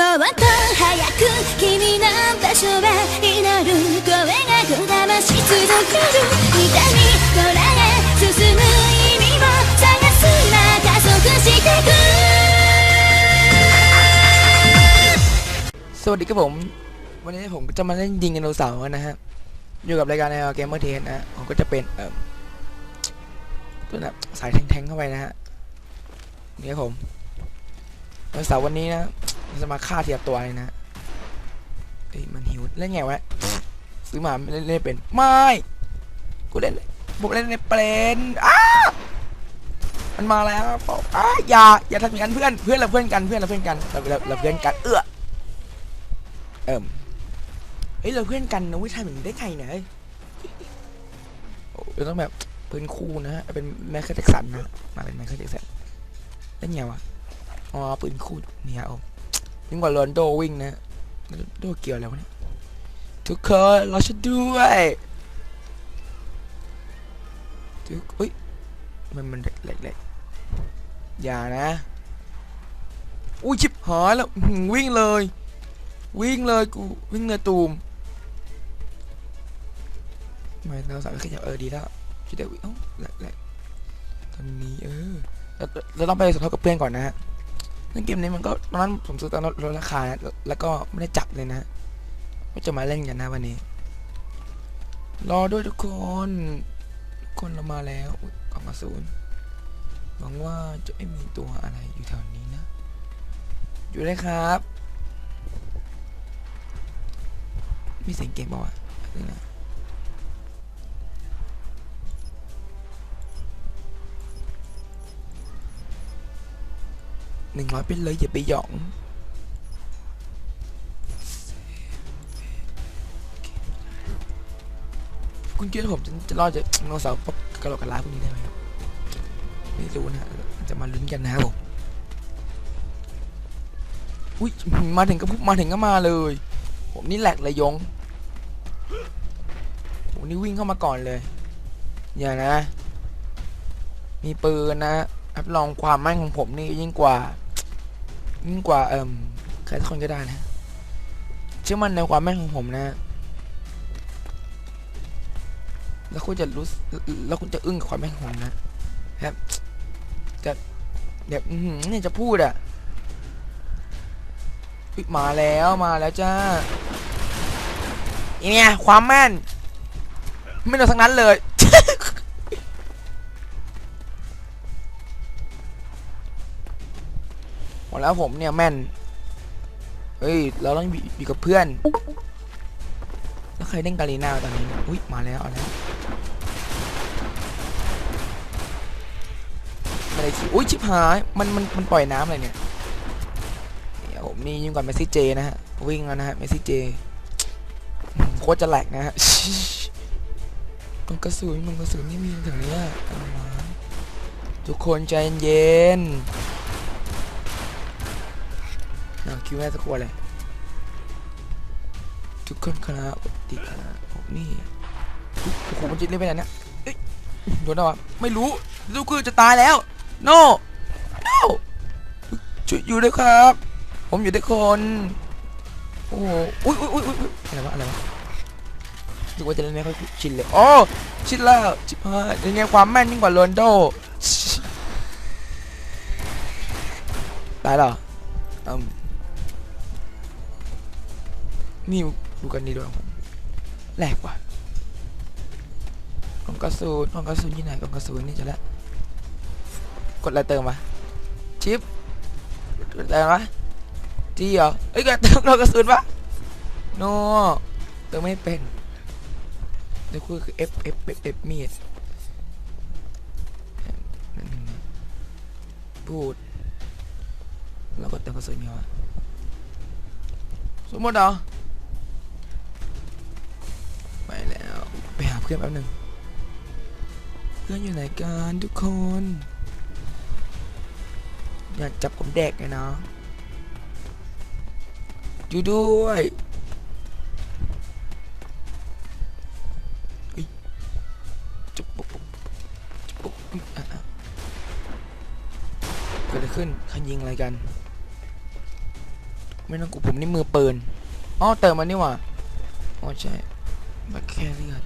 もっと早く君の場所へ祈る声がこだまし続ける痛みこらえ進む意味を探すな加速してく สวัสดีครับผม วันนี้ผมก็จะมาเล่นยิงไดโนเสาร์กันนะฮะ อยู่กับรายการในเกมเมอร์เทนนะฮะผมก็จะเป็นเอ่อตัวแบบสายแทงๆเข้าไปนะฮะ นี่ครับผม ไดโนเสาร์วันนี้นะจะมาฆ่าเทีละตัวเลยนะเอ้ยมันหิวเล่นไงวะซื้อมาเล่นเล่นเป็นไม่กูเล่นผมเล่นในเป็นอ้ามันมาแล้วบอกอ้าอย่าอย่าทำอย่างนั้นเพื่อนเพื่อนเราเพื่อนกันเพื่อนเราเพื่อนกันเราเราเราเพื่อนกันเอื้อเอิ่มเฮ้ยเราเพื่อนกันนะวิทำอย่างนี้ได้ไงเนี่ยเฮ้ยโอ้เราต้องแบบปืนคู่นะฮะเป็นแมคเคเจ็กสันนะมาเป็นแมคเคเจ็กสันเล่นไงวะ อ๋อปืนคู่เนี่ยเอายิ่งกว่าโรนโดวิ่งนะโรนลโดเกี่ยวอะไรวะเนี่ยทุกคนรอฉันด้วยทุกอุ้ยมันมันแหลกๆอย่านะอุ้ยชิบหายแล้ววิ่งเลย วิ่งเลยกูวิ่งเลยตูมไม่เราสามารถขยับเออดีแล้วคิดได้วิ่งเอ้าแหลกแหลกตอนนี้เออเราเราต้องไปสนทบกับเพื่อนก่อนนะฮะ เล่นเกมนี้มันก็ตอนนั้นผมซื้อตอนลดราคานะแล้วก็ไม่ได้จับเลยนะก็จะมาเล่นกันนะวันนี้ รอด้วยทุกคนทุกคนเรามาแล้วอุ๊ยกลับมาศูนย์หวังว่าจะไม่มีตัวอะไรอยู่แถวนี้นะ อยู่เลยครับ มีเสียงเกมเปล่าวะนี่นะ หนึ่งร้อยไปเลยอย่าไปหยองคุณคิดว่าผมจะจะรอดจากไดโนเสาร์ป๊อกกระโหลกกระลาพวกนี้ได้ไหมครับไม่รู้นะจะมาลุ้นกันนะครับผมอุ้ยมาถึงก็ปุ๊บมาถึงก็มาเลย ผมนี่แหลกเลยยงผมนี่วิ่งเข้ามาก่อนเลย อย่านะ มีปืนนะ รับรองความแม่นของผมนี่ยิ่งกว่า ยิ่งกว่าเอิ่มใครสักคนก็ได้นะเชื่อมั่นในความแม่นของผมนะ แล้วคุณจะรู้สแล้วคุณจะอึ้งกับความแม่นของผมนะครับ จะแบบอื้อหือเนี่ยจะพูดอะอุ๊ยมาแล้วมาแล้วจ้าอีเนี่ยความแม่น ไม่โดนทั้งนั้นเลย หมดแล้วผมเนี่ยแม่น เฮ้ย เราต้องอยู่กับเพื่อน แล้วใครเล่นกาลีนาตอนนี้เนี่ยอุ้ยมาแล้วเอาแล้วอะไรสิอุ้ยชิบหาย มันมันมันปล่อยน้ำอะไรเนี่ยเนี่ยผมนี่ยิ่งกว่าเมสซี่เจนะฮะ วิ่งแล้วนะฮะเมสซี่เจโคตรจะแหลกนะฮะกองกระสุนกองกระสุนนี่มีแถึงเนี้ทุกคนใจเย็น คิวแม่สักคนเลย ทุกคนครับติครับผมนี่อุ๊ยโอ้โหมันจะเล่นไปไหนเนี่ยเอ้ยโดนแล้ววะไม่รู้ลูกคือจะตายแล้ว no no ช่วยอยู่ด้วยครับ ผมอยู่ด้วยคน โอ้โหอุ้ยอุ้ยอุ้ยอะไรวะอะไรวะรู้ว่าจะเล่นไม่ค่อยชินเลยโอ้ชินแล้วจิบหายยังไงความแม่นยิ่งกว่าโรนโดตายเหรออืม นี่ดูกันนี่ด้วยผมแหลกว่ะกล่องกระสุนกล่องกระสุนที่ไหนกล่องกระสุนนี่จะละกดอะไรเติมวะชิปกดอะไรวะจีเหรอเอ้ยกดเติมกล่องกระสุนวะโนเติมไม่เป็นเดี๋ยวคือ F F F F มีดนั่นหนึ่งพูดแล้วก็เติมกระสุนมีวะสมมติเหรอ หาเพื่อนแป๊บหนึงเพื่อนอยู่ไหนกันทุกคน อยากจับผมแดกเลยนะอยู่ด้วยเฮ้ยจุ๊บปุ๊บจุบปุ๊บเกิดอะไรขึ้นใครยิงอะไรกัน ไม่ต้องกูผมนี่มือเปืนอ๋อเติมมันนี่หว่าอ๋อใช่บัตรแค่เลือด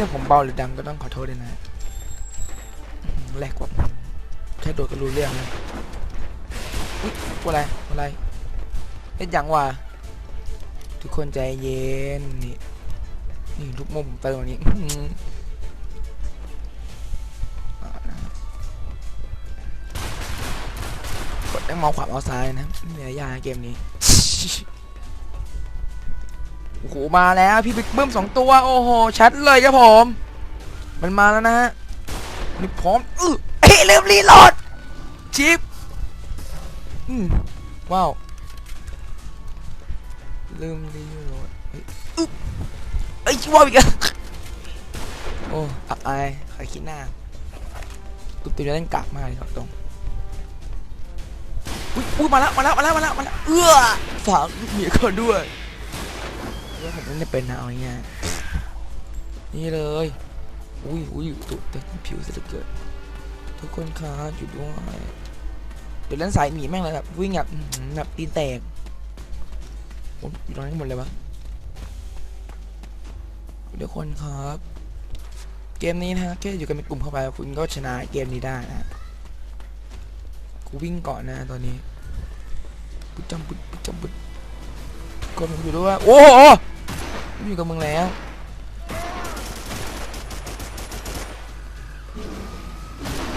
ถ้าผมเบาหรือดังก็ต้องขอโทษด้วยนะแหลกกว่าแค่โดดก็รู้เรื่องเลยอุ๊ยอะไรอะไรเอ็ดยังวะทุกคนใจเย็นนี่นี่ทุกมุมเติมอันนี้อื้อหืออ่านะครับกดได้มองขวาเอาซ้ายนะเหนื่อยยากเกมนี้ โอ้โหมาแล้วพี่บิ๊กบึ้มสองตัวโอ้โหชัดเลยครับผม มันมาแล้วนะฮะนี่พร้อมอื้อเอ้ยลืมรีโหลดชิปอืมว้าวลืมรีโหลดเฮ้ยอึ๊บเอ้ยว้าวอีกแล้วโอ้อับอายใครคิดหน้าตุ๊บตุ๊บจะเล่นกากมากเลยครับตรงอุ้ยมาแล้วมาแล้วมาแล้วมาแล้วมาแล้วเอื้อฝากลูกเมียเขาด้วย ผมไม่ได้เป็นนะเอาง่ายนี่เลย อุ้ยอุ้ยตุ๊บเต็มผิวเสียเหลือเกินทุกคนครับอยู่ด้วยเดี๋ยวเล่นสายหนีแม่งเลยแบบวิ่งแบบแบบตีนแตกโอ้ยอยู่ตรงนั้นหมดเลยวะเดี๋ยวคนครับ เกมนี้นะแค่อยู่กันเป็นกลุ่มเข้าไป คุณก็ชนะเกมนี้ได้นะกูวิ่งก่อนนะตอนนี้ปุ๊บจำปุ๊บปุ๊บจำปุ๊บก็มึงอยู่ด้วยว่าโอ้โห อยู่กับมึงแล้ว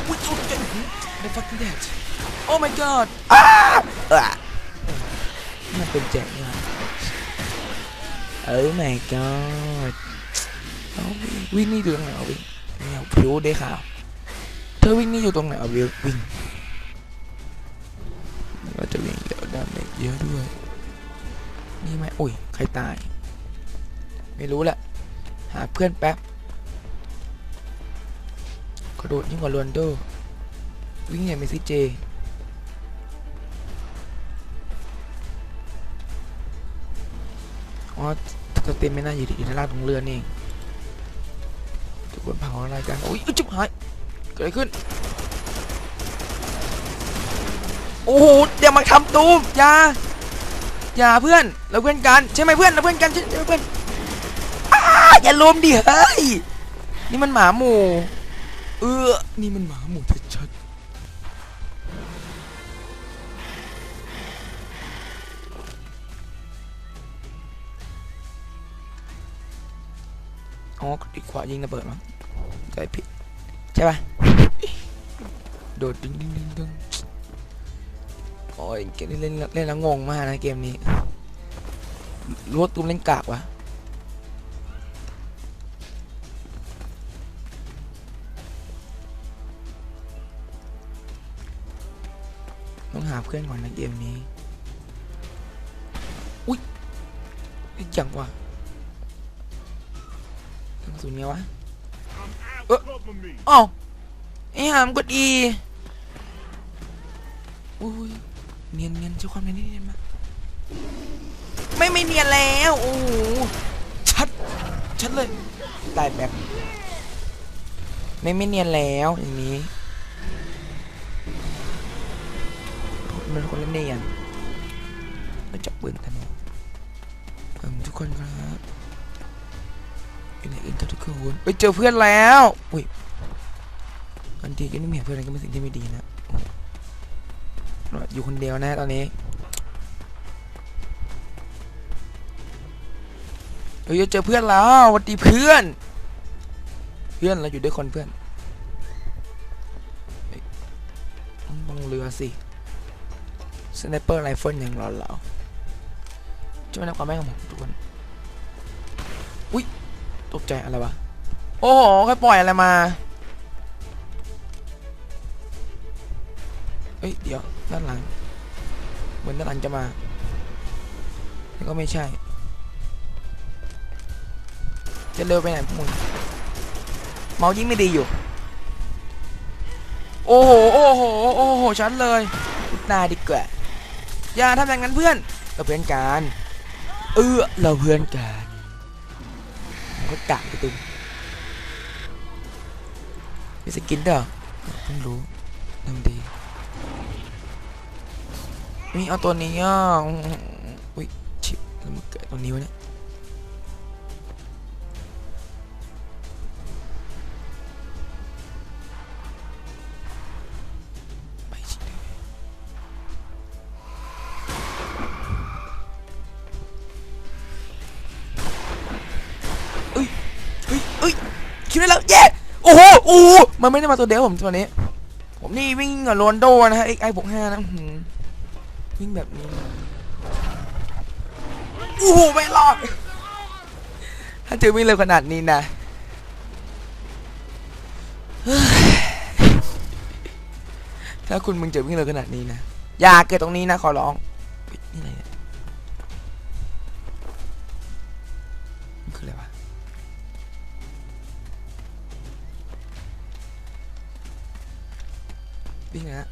อุ้ยโอ้ยใน fucking dead oh my god อ้าอะมันเป็นแจ็คเนี่ยโอ้ my god เอาวิ่งวิ่งนี่อยู่ตรงไหนเอาวิ่งเนี่ยผิวได้ขาวเธอวิ่งนี่อยู่ตรงไหนเอาวิ่งวิ่งเราจะวิ่งเยอะดาเมจเยอะด้วย นี่ไหมอุ้ย ใครตาย ไม่รู้แหละ หาเพื่อนแป๊บกระโดดยิ่งกว่าโรนโด วิ่งอย่างเมสซี่เจ อ๋อสเต็มไม่น่าอยู่ที่ด้านล่างตรงเรือนี่ทุกคนเผาอะไรกันโอ้ยอุ๊ยจุ๊บหาย เกิดอะไรขึ้น โอ้โหอย่ามาทำตูมอย่าอย่าเพื่อน เราเพื่อนกัน ใช่ไหมเพื่อน เราเพื่อนกันใช่ไหมเพื่อน อย่าล้มดิเฮ้ย นี่มันหมาหมูเออนี่มันหมาหมูชัดๆอ๋อกดีกขวายิงระเบิดมั้งใจผิดใช่ป่ะ โดดดึงดึงดึงดึงโอ้ยเกมนี้เล่นเล่นแล้วงงมากนะเกมนี้รู้ว่าตูมเล่นกากวะ พื่อนก่อนนะเกมนี้ อุ้ยไอ้จังวะทางศูนเนี้ยวะ Cover me. อ้าวไอ้หามกดอีอุ้ยเนียนเนียนใช้ความเนียนนี่เนียนมาไม่ไม่เนียนแล้วโอ้โหชัดชัดเลยตายแบบไม่ไม่เนียนแล้วอย่างนี้ มันคนเละเนียนแล้วจับปืนธนูเพิ่มทุกคนครับอยู่ในอินเตอร์ทุกคนไปเจอเพื่อนแล้วอุ้ยบางทีก็นี่ไม่เห็นเพื่อนก็เป็นสิ่งที่ไม่ดีนะอยู่คนเดียวนะตอนนี้เราเจอเพื่อนแล้วสวัสดีเพื่อน เพื่อนเราอยู่ด้วยคนเพื่อนต้องเรือสิ สไนเปอร์ไรเฟิลอย่างเราเราจะไม่นับความแม่นของผมทุกคนอุ้ยตกใจอะไรวะ โอ้โหใครปล่อยอะไรมาเอ้ยเดี๋ยวด้านหลัง เหมือนด้านหลังจะมาแต่ก็ไม่ใช่ จะเร็วไปไหนพวกมึงเมาส์ยิ่งไม่ดีอยู่ โอ้โห โอ้โห โอ้โห ชัดเลยอุดหน้าดีกว่า อย่าทำอย่างนั้นเพื่อนเราเพื่อนกันเออเราเพื่อนกันเขาก็กะไปตุ้มมีสกินเด้อเพิ่งรู้ทำดีมีเอาตัวนี้อะอุ้ยชิบแล้วมันเกิดตรงนี้วะเนี่ย ได้แล้วเย้โอ้โหโอ้โมันไม่ได้มาตัวเดียวผมตัวนี้ ผมนี่วิ่งกับโรนโดนะฮะ XI บวกห้านะวิ่งแบบนี้โอ้โหไม่รอดถ้าเจอวิ่งเร็วขนาดนี้นะถ้าคุณมึงเจอวิ่งเร็วขนาดนี้นะอย่าเกิดตรงนี้นะขอร้องนี่อะไรเนี่ยคืออะไรวะ วิ่งนะ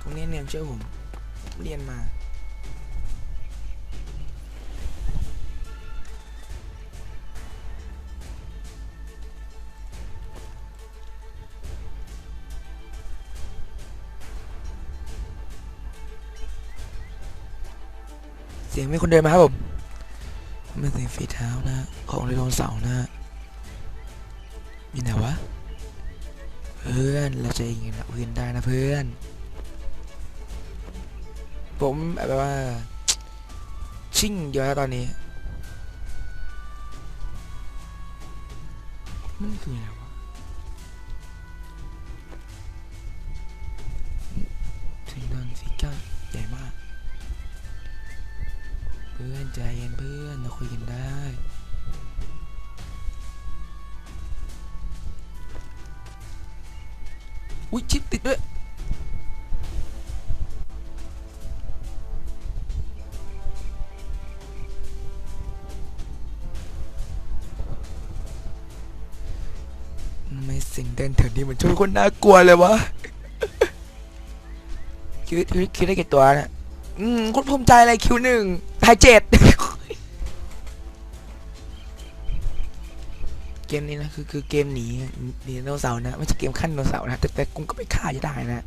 ตรงนี้เนี่ยเชื่อผมเรียนมาเสียงมีคนเดินมาครับผมมันเสียงฝีเท้านะ ของไดโนเสาร์นะ มีไหนวะ เพื่อน เราจะยิงกับเพื่อนได้นะเพื่อน ผมแบบว่า ชิ่งเยอะแล้วตอนนี้ มันคืออะไรวะถึงเดินสีก้าใหญ่มาก เพื่อนใจเย็นเพื่อน เราคุยกันได้ อุ้ยชิปติดด้วยไม่สิ่งเดินแถวนี้มันช่วยคนน่ากลัวเลยวะคิวคิวคิวได้กี่ตัวนะอืมโคนภูมิใจเลยคิวหนึ่งตายเจ็ด กมนี้นะคือคือเกมหนีหนีไดโนเสาร์นะไม่ใช่เกมขั้นไดโนเสาร์นะแต่แต่กุ้งก็ไปฆ่าจะได้นะ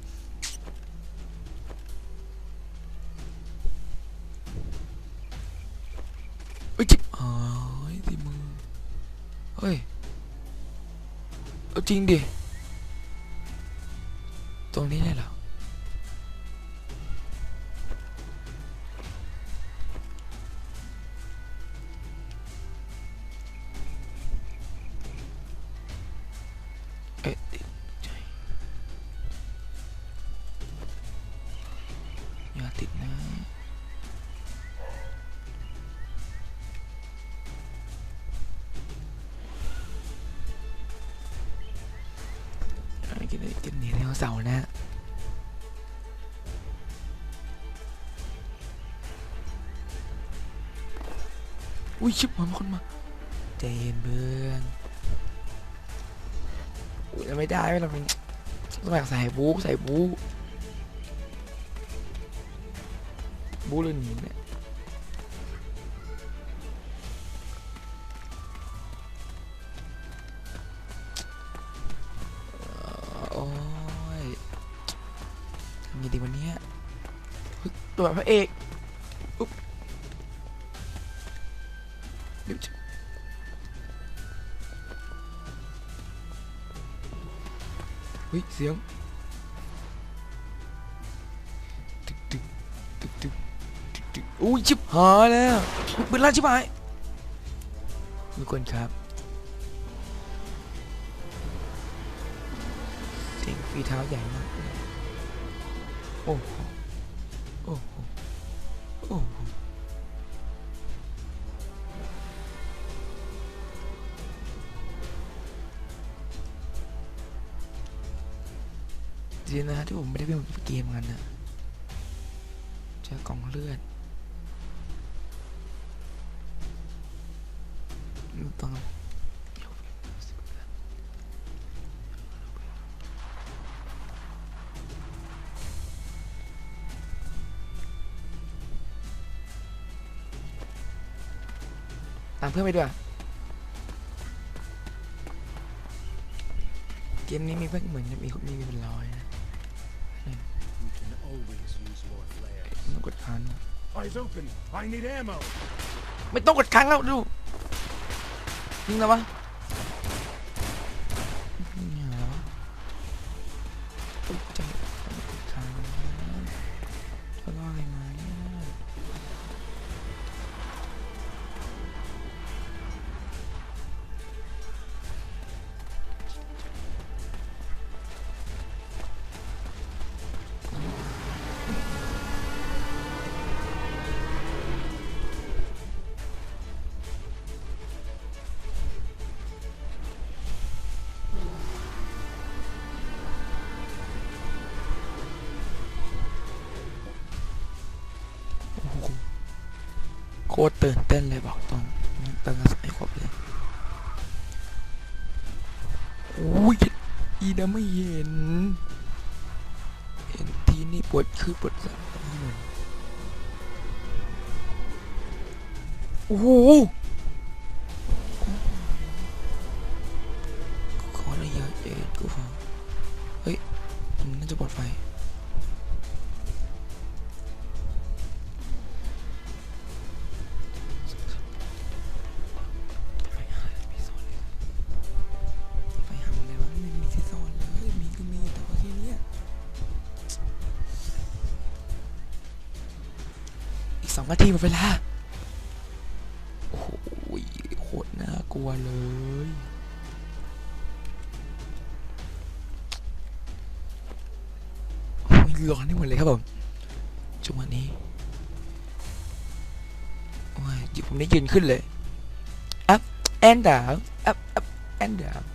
เอ้ยจิ๊บเอ้ยที่มือเฮ้ยเอาจริงดิตรงนี้เลยเหรอ กินกินหนีไดโนเสาร์นะอุ้ยชิบหายมีคนมาใจเย็นเพื่อนอุ้ยเราไม่ได้เว้ยเราเป็นต้องอยากใส่บู๊ใส่บู๊บู๊เลยหนีเนี่ย ตัวแบบพระเอกอุ๊บเดี๋ยวจะเฮ้ยเสียงตึกตึกตึกตึกตึกตึกอุ้ยชิบหายแล้วปืนลั่นชิบหายมีคนครับเสียงฝีเท้าใหญ่มากโอ้ ดีนะที่ผมไม่ได้เป็นเกมกันนะเจอกล่องเลือดต้องตามเพื่อนไปด้วยเกมนี้มีเพื่อนเหมือนจะมีมีเป็นร้อย always use more flares. ต้องกดค้าง Eyes open. I need ammo. ไม่ต้องกดค้างแล้วดูยิงแล้ววะ คตรตื่นเต้นเลยบอกตรงติมกระสายครบเลยโอ้ยอีนะไม่เห็น เห็นทีนี่ปวดคือปวดสั่นโอ้โหขอระยะเอ็ดกูฟังเฮ้ยมันน่าจะปลอดไฟ องนาทีหมดเวลา โอ้โหโคตรน่ากลัวเลย โอ้ยร้อนนี่หมดเลยครับผมจังหวะนี้โอ้ยผมได้ยืนขึ้นเลย up and down up up and down อุ้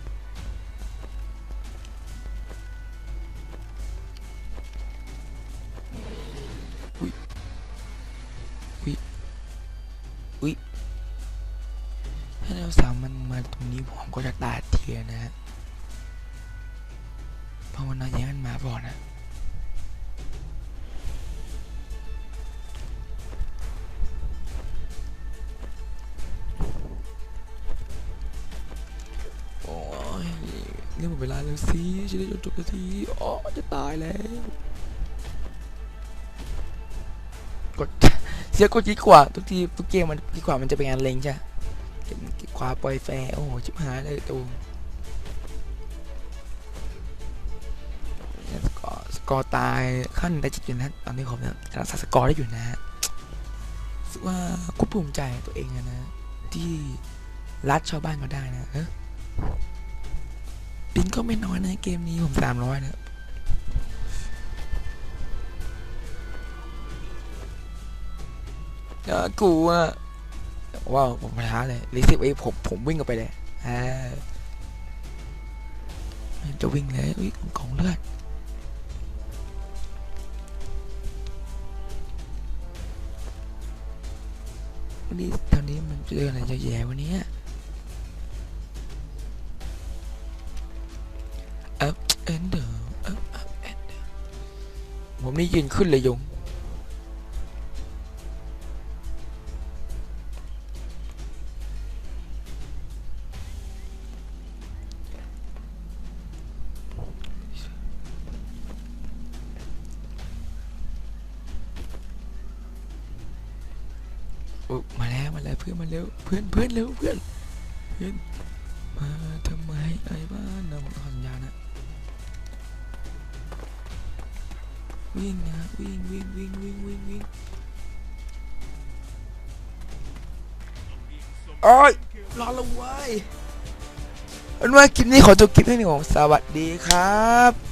ก็จะตาเทียนะฮะเพราะวันนั้นยังมันมาบ่อนะโอ้ยเรื่องหมดเวลาแล้วสิจะได้จบจบกันทีอ๋อจะตายแล้ว กดเสียกดจีกว่า ทุกทีทุกเกมมันจีกว่ามันจะเป็นงานเลงใช่ไหม วาปล่อยแฟโอ้ชิบหายเลยตูเนี่ยสกอร์สกอร์ตายขั้นได้จิตอยู่นะตอนนี้ผมเนี่ยรักษาสกอร์ได้อยู่นะสึกว่ากูภูมิใจตัวเองอะนะ ที่รัดชาวบ้านมาได้นะปินก็ไม่น้อยนะเกมนี้ผมสามร้อยนะกูอะ ว้าผมท้าเลยรีซิฟเอผมผมวิ่งออกไปเลยอ่าจะวิ่งเลยอุ้ยของเลือดวันนี้ตอนนี้มันเจออะไรเยอะแยะวันนี้ up and down up up and down ผมนี่ยืนขึ้นเลยยง มาแล้วมาแล้วเพื่อนมาเร็วเพื่อนเพื่อนเร็วเพื่อนเพื่อนมาทำไมไอ้บ้านนะผมขอสัญญาณนะวิ่งนะวิ่งวิ่งวิ่งวิ่งวิ่งวิ่งโอ้ยรอละเว้อันว่าคลิปนี้ขอจบคลิปให้หนึ่งของสวัสดีครับ